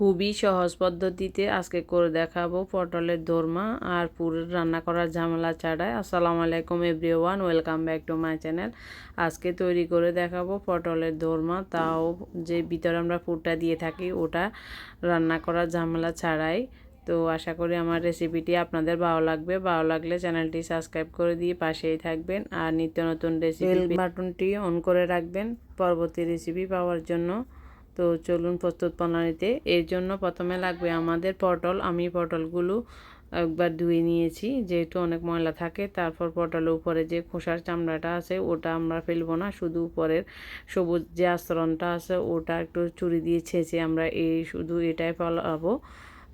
খুবই সহজ পদ্ধতিতে আজকে করে দেখাবো পটলের দোরমা আর পুরের রান্না করার ঝামেলা ছাড়াই। আসসালামু আলাইকুম everyone, welcome back to my channel. আজকে তৈরি করে দেখাবো পটলের দোরমা, তাও যে ভিতরে আমরা পুরটা দিয়ে থাকি ওটা রান্না করার ঝামেলা ছাড়াই। তো আশা করি আমার রেসিপিটি আপনাদের ভালো লাগবে। ভালো লাগলে চ্যানেলটি সাবস্ক্রাইব করে দিয়ে পাশেই থাকবেন আর নিত্য নতুন রেসিপি বাটনটি অন করে রাখবেন। পরবর্তী রেসিপি পাওয়ার জন্য তো চলুন প্রস্তুত প্রণালীতে। এর জন্য প্রথমে লাগবে আমাদের পটল। আমি পটলগুলো একবার ধুয়ে নিয়েছি, যেহেতু অনেক ময়লা থাকে, তারপর পটলের উপরে যে খোসার চামড়াটা আছে, ওটা আমরা ফেলব না। শুধু উপরের সবুজ যে আস্তরণটা আছে, ওটা একটু চুরি দিয়ে ছেঁচে আমরা এই শুধু এটাই ফলাবো।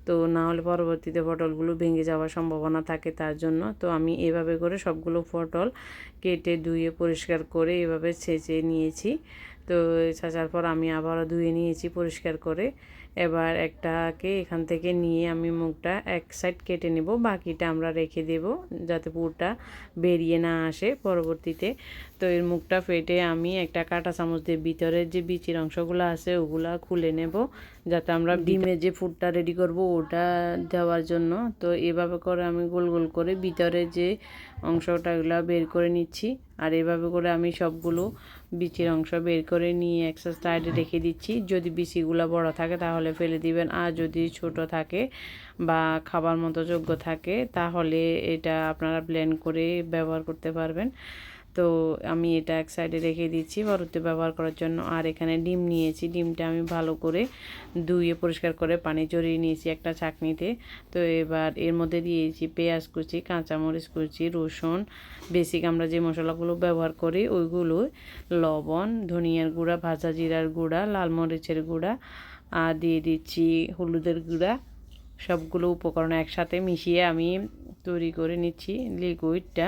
তো না হলে পরবর্তীতে পটলগুলো ভেঙে যাওয়ার সম্ভাবনা থাকে তার জন্য। তো আমি এভাবে করে সবগুলো পটল কেটে ধুয়ে পরিষ্কার করে এভাবে ছেঁচে নিয়েছি। তো ছাঁচার পর আমি আবারও ধুয়ে নিয়েছি পরিষ্কার করে। এবার একটাকে এখান থেকে নিয়ে আমি মুখটা এক সাইড কেটে নেব বাকিটা আমরা রেখে দেব যাতে পুরটা বেরিয়ে না আসে পরবর্তীতে। তো এর মুখটা ফেটে আমি একটা কাঁটা চামচ দিয়ে ভিতরের যে বিচির অংশগুলো আছে ওগুলা খুলে নেব যাতে আমরা ডিমে যে ফুডটা রেডি করব ওটা দেওয়ার জন্য। তো এভাবে করে আমি গোল গোল করে ভিতরে যে অংশটা ওগুলো বের করে নিচ্ছি। আর এভাবে করে আমি সবগুলো বিচির অংশ বের করে নিয়ে একটা সাইডে রেখে দিচ্ছি। যদি বিচিগুলো বড় থাকে তাহলে ফেলে দিবেন। আর যদি ছোট থাকে বা খাবার মতো যোগ্য থাকে তাহলে এটা আপনারা ব্লেন্ড করে ব্যবহার করতে পারবেন। তো আমি এটা এক সাইডে রেখে দিচ্ছি বরতে ব্যবহার করার জন্য। আর এখানে ডিম নিয়েছি। ডিমটা আমি ভালো করে ধুয়ে পরিষ্কার করে পানি জড়িয়ে নিয়েছি একটা চাকনিতে। তো এবার এর মধ্যে দিয়েছি পেঁয়াজ কুচি, কাঁচামরিচ কুচি, রসুন বেসিক আমরা যে মশলাগুলো ব্যবহার করি ওইগুলো, লবণ, ধনিয়ার গুঁড়া, ভাজা জিরার গুঁড়া, লাল মরিচের গুঁড়া, আর দিয়ে দিচ্ছি হলুদের গুঁড়া সবগুলো উপকরণ একসাথে মিশিয়ে আমি তৈরি করে নিচ্ছি লিকুইডটা।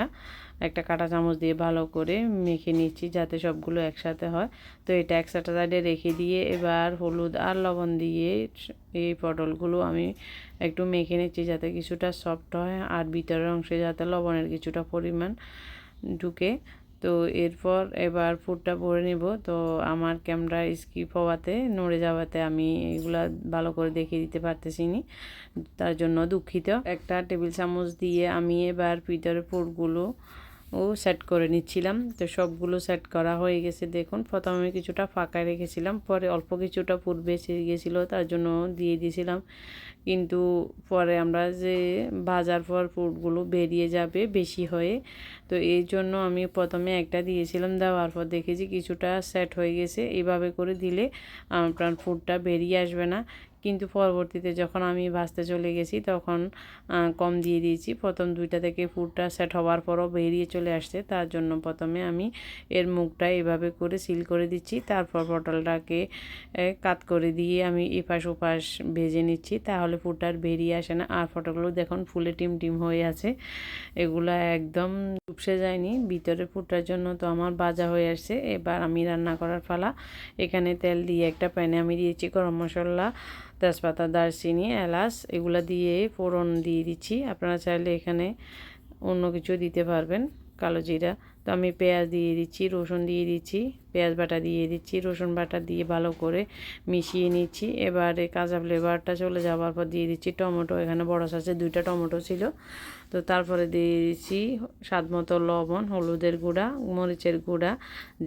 একটা কাঁটা চামচ দিয়ে ভালো করে মেখে নিচ্ছি যাতে সবগুলো একসাথে হয়। তো এটা একসাথে সাইডে রেখে দিয়ে এবার হলুদ আর লবণ দিয়ে এই পটলগুলো আমি একটু মেখে নিচ্ছি যাতে কিছুটা সফট হয় আর ভিতরের অংশে যাতে লবণের কিছুটা পরিমাণ ঢুকে। তো এরপর এবার ফুডটা ভরে নিব। তো আমার ক্যামেরা স্কিপ হওয়াতে, নড়ে যাওয়াতে আমি এগুলা ভালো করে দেখিয়ে দিতে পারতেছি নি। তার জন্য দুঃখিত। একটা টেবিল চামচ দিয়ে আমি এবার পিতরের ফুডগুলো ও সেট করে নিচ্ছিলাম। তো সবগুলো সেট করা হয়ে গেছে, দেখুন। প্রথমে আমি কিছুটা ফাঁকা রেখেছিলাম, পরে অল্প কিছুটা পুর বেঁচে গিয়েছিল তার জন্য দিয়ে দিয়েছিলাম। কিন্তু পরে আমরা যে ভাজার পর পুরগুলো বেরিয়ে যাবে বেশি হয়ে, তো এই জন্য আমি প্রথমে একটা দিয়েছিলাম, দেওয়ার পর দেখেছি কিছুটা সেট হয়ে গেছে। এভাবে করে দিলে আপনার ফুডটা বেরিয়ে আসবে না। কিন্তু পরবর্তীতে যখন আমি ভাজতে চলে গেছি তখন কম দিয়ে দিয়েছি। প্রথম দুইটা থেকে ফুটটা সেট হওয়ার পরও বেরিয়ে চলে আসছে। তার জন্য প্রথমে আমি এর মুখটা এভাবে করে সিল করে দিচ্ছি। তারপর পটলটাকে কাত করে দিয়ে আমি এপাশ ওপাশ ভেজে নিচ্ছি। তাহলে ফুডটা আর বেরিয়ে আসে না। আর ফটোগুলো দেখুন ফুলে টিম টিম হয়ে আছে। এগুলা একদম চুপসে যায়নি। ভিতরে ফুটার জন্য তো আমার বাজা হয়ে আসছে। এবার আমি রান্না করার ফালা এখানে তেল দিয়ে একটা প্যানে আমি দিয়েছি গরম মশলা। তেজপাতা, দারচিনি, এলাচ এগুলো দিয়ে ফোড়ন দিয়ে দিচ্ছি। আপনারা চাইলে এখানে অন্য কিছু দিতে পারবেন, কালো জিরা। তো আমি পেঁয়াজ দিয়ে দিচ্ছি, রসুন দিয়ে দিচ্ছি, পেঁয়াজ বাটা দিয়ে দিচ্ছি, রসুন বাটা দিয়ে ভালো করে মিশিয়ে নিচ্ছি। এবারে কাঁচা ফ্লেভারটা চলে যাওয়ার পর দিয়ে দিচ্ছি টমেটো। এখানে বড় সাইজের দুইটা টমেটো ছিল। তো তারপরে দিয়ে দিচ্ছি স্বাদ মতো লবণ, হলুদের গুঁড়া, মরিচের গুঁড়া,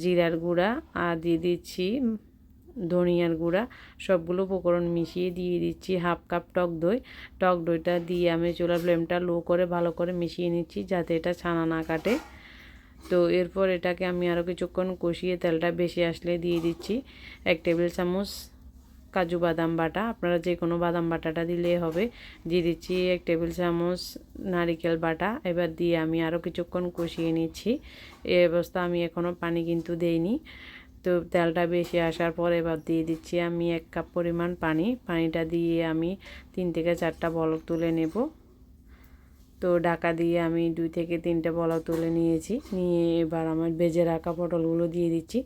জিরার গুঁড়া, আর দিয়ে দিচ্ছি ধনিয়ার গুঁড়া, সবগুলো উপকরণ মিশিয়ে দিয়ে দিচ্ছি, হাফ কাপ টক দই। টক দইটা দিয়ে আমি চুলার ফ্লেমটা লো করে ভালো করে মিশিয়ে নিচ্ছি যাতে এটা ছানা না কাটে। তো এরপর এটাকে আমি আরও কিছুক্ষণ কষিয়ে তেলটা বেশি আসলে দিয়ে দিচ্ছি। এক টেবিল চামচ কাজু বাদাম বাটা, আপনারা যে কোনো বাদাম বাটাটা দিলে হবে। দিয়ে দিচ্ছি এক টেবিল চামচ নারিকেল বাটা, এবার দিয়ে আমি আরও কিছুক্ষণ কষিয়ে নিচ্ছি। এই অবস্থা আমি এখনও পানি কিন্তু দেইনি। তো তেলটা বেশি আসার পর এবার দিয়ে দিচ্ছি আমি এক কাপ পরিমাণ পানি। পানিটা দিয়ে আমি তিন থেকে চারটা বলক তুলে নেব। তো ডাকা দিয়ে আমি দুই থেকে তিনটে বলক তুলে নিয়েছি। নিয়ে এবার আমার ভেজে রাখা পটলগুলো দিয়ে দিচ্ছি।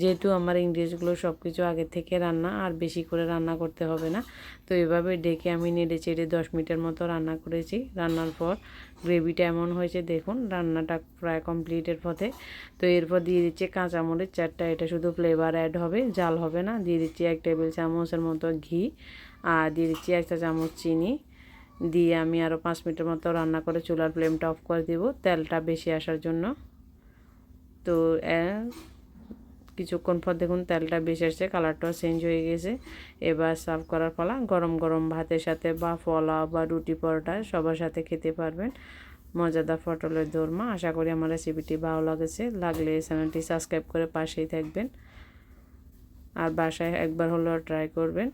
যেহেতু আমার ইংরেজগুলো সব কিছু আগে থেকে রান্না, আর বেশি করে রান্না করতে হবে না। তো এভাবে ডেকে আমি নেড়ে চেড়ে দশ মিনিটের মতো রান্না করেছি। রান্নার পর গ্রেভিটা এমন হয়েছে, দেখুন, রান্নাটা প্রায় কমপ্লিটের পথে। তো এরপর দিয়ে দিচ্ছি কাঁচামরিচ চারটা। এটা শুধু ফ্লেভার অ্যাড হবে, জাল হবে না। দিয়ে দিচ্ছি এক টেবিল চামচের মতো ঘি, আর দিয়ে দিচ্ছি একটা চামচ চিনি। দিয়ে আমি আরও পাঁচ মিনিটের মতো রান্না করে চুলার ফ্লেমটা অফ করে দিব তেলটা বেশি আসার জন্য। তো কিছুক্ষণ পর দেখুন তেলটা বেশি আসছে কালারটাও চেঞ্জ হয়ে গেছে। এবার সার্ভ করার পালা গরম গরম ভাতের সাথে বা ফলা বা রুটি পরোটা সবার সাথে খেতে পারবেন। মজাদার পটলের দোরমা, আশা করি আমার রেসিপিটি ভালো লাগেছে। লাগলে চ্যানেলটি সাবস্ক্রাইব করে পাশেই থাকবেন। আর বাসায় একবার হলেও ট্রাই করবেন।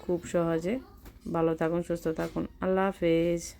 খুব সহজে। ভালো থাকুন, সুস্থ থাকুন। আল্লাহ হাফেজ।